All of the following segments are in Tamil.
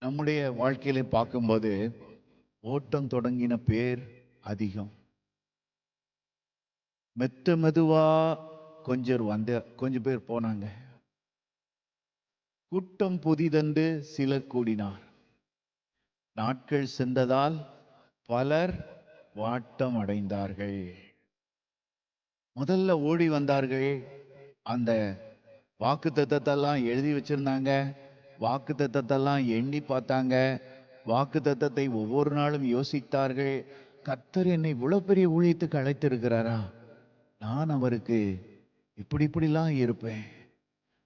நம்முடைய வாழ்க்கையில பார்க்கும்போது ஓட்டம் தொடங்கின பேர் அதிகம். மெத்த மெதுவா கொஞ்சம் வந்த கொஞ்சம் பேர் போனாங்க. கூட்டம் புதிதென்று சிலர் கூடினார். நாட்கள் சென்றதால் பலர் வாட்டம் அடைந்தார்கள். முதல்ல ஓடி வந்தார்கள். அந்த வாக்கு தத்தத்தெல்லாம் எழுதி வச்சிருந்தாங்க. வாக்கு தத்தத்தெல்லாம் எண்ணி பார்த்தாங்க. வாக்கு தத்தத்தை ஒவ்வொரு நாளும் யோசித்தார்கள். கத்தர் என்னை இவ்வளோ பெரிய ஊழியத்துக்கு அழைத்திருக்கிறாரா? நான் அவருக்கு இப்படி இப்படிலாம் இருப்பேன்.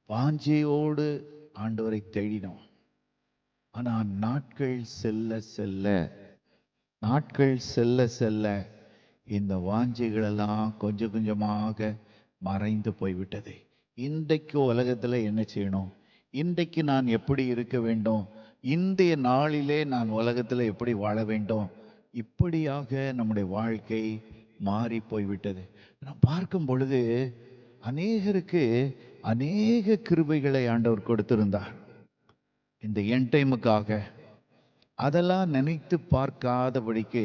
வாஞ்சையோடு ஆண்டவரை தேடினோம். ஆனால் நாட்கள் செல்ல செல்ல நாட்கள் செல்ல செல்ல இந்த வாஞ்சைகளெல்லாம் கொஞ்சம் கொஞ்சமாக மறைந்து போய்விட்டது. இன்றைக்கு உலகத்தில் என்ன செய்யணும்? இன்றைக்கு நான் எப்படி இருக்க வேண்டும்? இன்றைய நாளிலே நான் உலகத்தில் எப்படி வாழ வேண்டும்? இப்படியாக நம்முடைய வாழ்க்கை மாறி போய்விட்டது. நான் பார்க்கும் பொழுது அநேகருக்கு அநேக கிருபைகளை ஆண்டவர் கொடுத்திருந்தார். இந்த என் டைமுக்காக அதெல்லாம் நினைத்து பார்க்காதபடிக்கு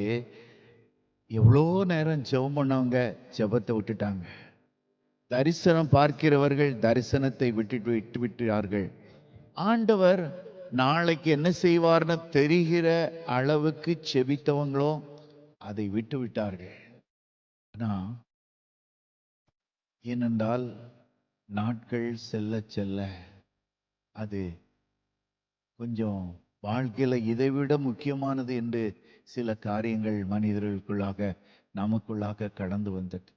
எவ்வளோ நேரம் ஜெபம் பண்ணவங்க ஜெபத்தை விட்டுட்டாங்க. தரிசனம் பார்க்கிறவர்கள் தரிசனத்தை விட்டுட்டு விட்டு விட்டார்கள். ஆண்டவர் நாளைக்கு என்ன செய்வார்னு தெரிகிற அளவுக்கு செபித்தவங்களோ அதை விட்டு விட்டார்கள். ஆனா ஏனென்றால் நாட்கள் செல்ல செல்ல அது கொஞ்சம் வாழ்க்கையில் இதைவிட முக்கியமானது என்று சில காரியங்கள் மனிதர்களுக்குள்ளாக நமக்குள்ளாக கடந்து வந்தது.